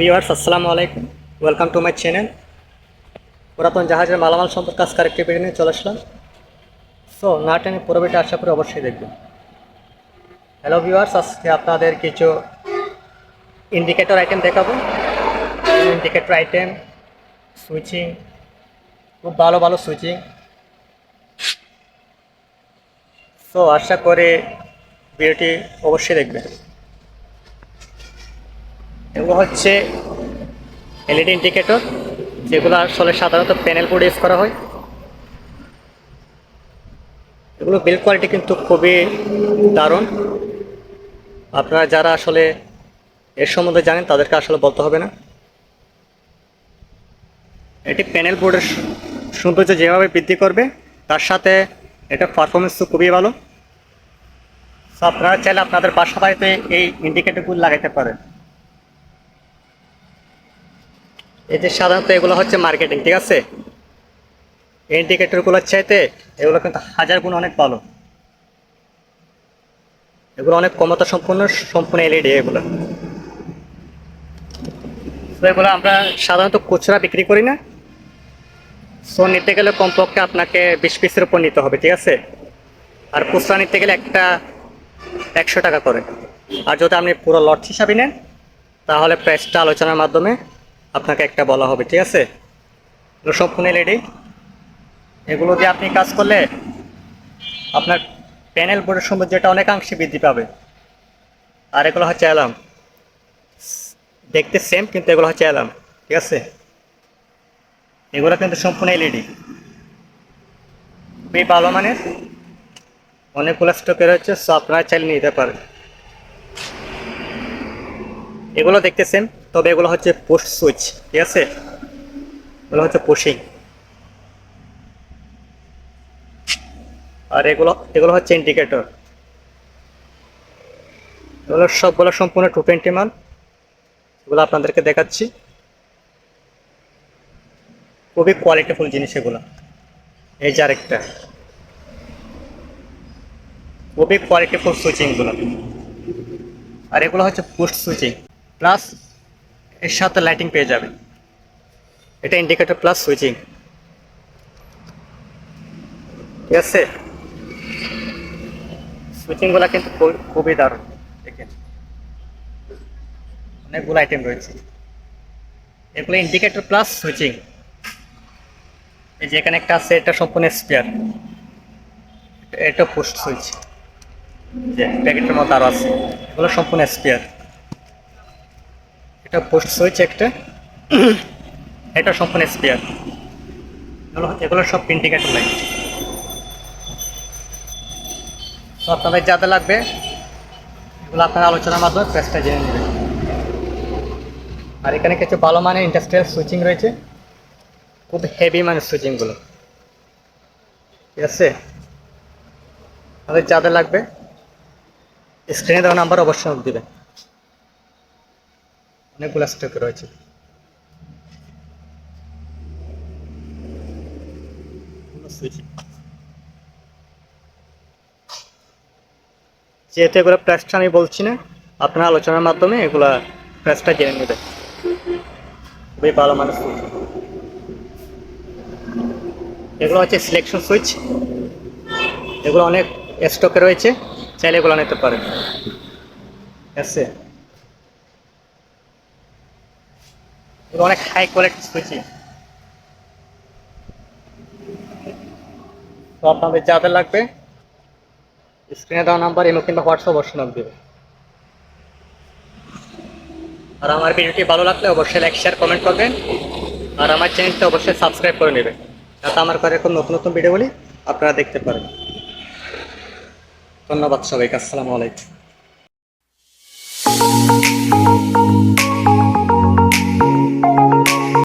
Viewers আসসালামু আলাইকুম। Welcome to my channel পুরাতন জাহাজের মালামাল সম্পর্কে আজকে আরেকটি ভিডিও নিয়ে চলে আসলাম। সো না টেনে পুরো ভিডিও আশা করি অবশ্যই দেখবেন। হ্যালো ভিউয়ার্স আজকে আপনাদের কিছু ইন্ডিকেটর আইটেম দেখাবো। ইন্ডিকেটর আইটেম সুইচিং খুব ভালো ভালো সুইচিং সো আশা করে ভিডিওটি অবশ্যই দেখবেন। এগুলো হচ্ছে এলইডি ইন্ডিকেটর, যেগুলো আসলে সাধারণত প্যানেল বোর্ড ইউজ করা হয়। এগুলো বিল কোয়ালিটি কিন্তু খুবই দারুণ। আপনারা যারা আসলে এর সম্বন্ধে জানেন, তাদেরকে আসলে বলতে হবে না। এটি প্যানেল বোর্ডের সৌন্দর্য যেভাবে বৃদ্ধি করবে, তার সাথে এটা পারফরমেন্স তো খুবই ভালো। আপনারা চাইলে আপনাদের বাসা বাড়িতে এই ইন্ডিকেটরগুলো লাগাইতে পারেন। এই যে সাধারণত এগুলো হচ্ছে মার্কেটিং ঠিক আছে? ইন্ডিকেটরগুলোর চাইতে এগুলো কিন্তু হাজার গুণ অনেক ভালো। এগুলো অনেক ক্ষমতা সম্পূর্ণ সম্পূর্ণ এলইডি এগুলো। তো এগুলো আমরা সাধারণত খুচরা বিক্রি করি না। সো নিতে গেলে কমপক্ষে আপনাকে বিশ পিসের উপর নিতে হবে, ঠিক আছে? আর খুচরা নিতে গেলে একটা একশো টাকা করে। আর যদি আপনি পুরো লট হিসাবে নেন, তাহলে প্রাইসটা আলোচনার মাধ্যমে আপনাকে একটা বলা হবে, ঠিক আছে? এগুলো সম্পূর্ণ এলইডি এগুলো দিয়ে আপনি কাজ করলে আপনার প্যানেল বোর্ডের সৌন্দর্যটা অনেকাংশে বৃদ্ধি পাবে। আর এগুলো হচ্ছে অ্যালার্ম দেখতে সেম কিন্তু এগুলো হচ্ছে অ্যালার্ম ঠিক আছে? এগুলো কিন্তু সম্পূর্ণ এলইডি খুবই ভালো মানে অনেকগুলো স্টকের রয়েছে সো আপনারা চাইলে নিতে পারেন। এগুলো দেখতে সেম তবে এগুলো হচ্ছে পোস্ট সুইচ ঠিক আছে? এগুলো হচ্ছে পুশিং আর এগুলো এগুলো হচ্ছে ইন্ডিকেটর এগুলো সবগুলো সম্পূর্ণ টু টোয়েন্টি মাল এগুলো আপনাদেরকে দেখাচ্ছি। খুবই কোয়ালিটিফুল জিনিস এগুলো। এই যে আরেকটা। খুবই কোয়ালিটিফুল সুইচিংগুলো আর এগুলো হচ্ছে পোস্ট সুইচিং প্লাস এর সাথে লাইটিং পেয়ে যাবে। এটা ইন্ডিকেটর প্লাস সুইচিং ঠিক আছে? সুইচিংগুলো কিন্তু খুব- খুবই দারুণ, দেখেন। অনেকগুলো আইটেম রয়েছে। এগুলো ইন্ডিকেটর প্লাস সুইচিং এই যে এখানে একটা আছে, এটা সম্পূর্ণ স্পেয়ার এটা পোস্ট সুইচ যে প্যাকেটের মতো আরও আছে। এগুলো সম্পূর্ণ স্পেয়ার এটা পোস্ট সুইচ একটা। এটা সম্পূর্ণ স্পেয়ার এগুলো সব ইন্ডিকেটর লাইট তো আপনাদের যাতে লাগবে, এগুলো আপনার আলোচনার মাধ্যমে প্রেসটা জেনে নেবেন। আর এখানে কিছু ভালো মানের ইন্ডাস্ট্রিয়াল সুইচিং রয়েছে। খুব হেভি মানের সুইচিংগুলো ঠিক আছে? তাদের যাদের লাগবে স্ক্রিনে দেওয়া নাম্বার অবশ্যই দিবেন। অনেকগুলো স্টক রয়েছে। যেহেতু এগুলো প্রাইসটা আমি বলছি না, আপনার আলোচনার মাধ্যমে এগুলা প্রাইসটা জেনে নেবেন। খুবই ভালো মানুষ এগুলো হচ্ছে সিলেকশন সুইচ এগুলো অনেক স্টকে রয়েছে, চাইলে এগুলো নিতে পারেন। আছে অনেক হাই কোয়ালিটি সুইচিং তো আপনাদের যাদের লাগবে স্ক্রিনে দেওয়া নাম্বার এমো কিংবা হোয়াটসঅ্যাপ অবশ্যই নাম দেবে আর আমার ভিডিওটি ভালো লাগলে অবশ্যই লাইক শেয়ার কমেন্ট করবেন। আর আমার চ্যানেলটা অবশ্যই সাবস্ক্রাইব করে নেবেন। যাতে আমার করে এরকম নতুন নতুন ভিডিওগুলি আপনারা দেখতে পারেন। ধন্যবাদ সবাইকে, আসসালামু আলাইকুম।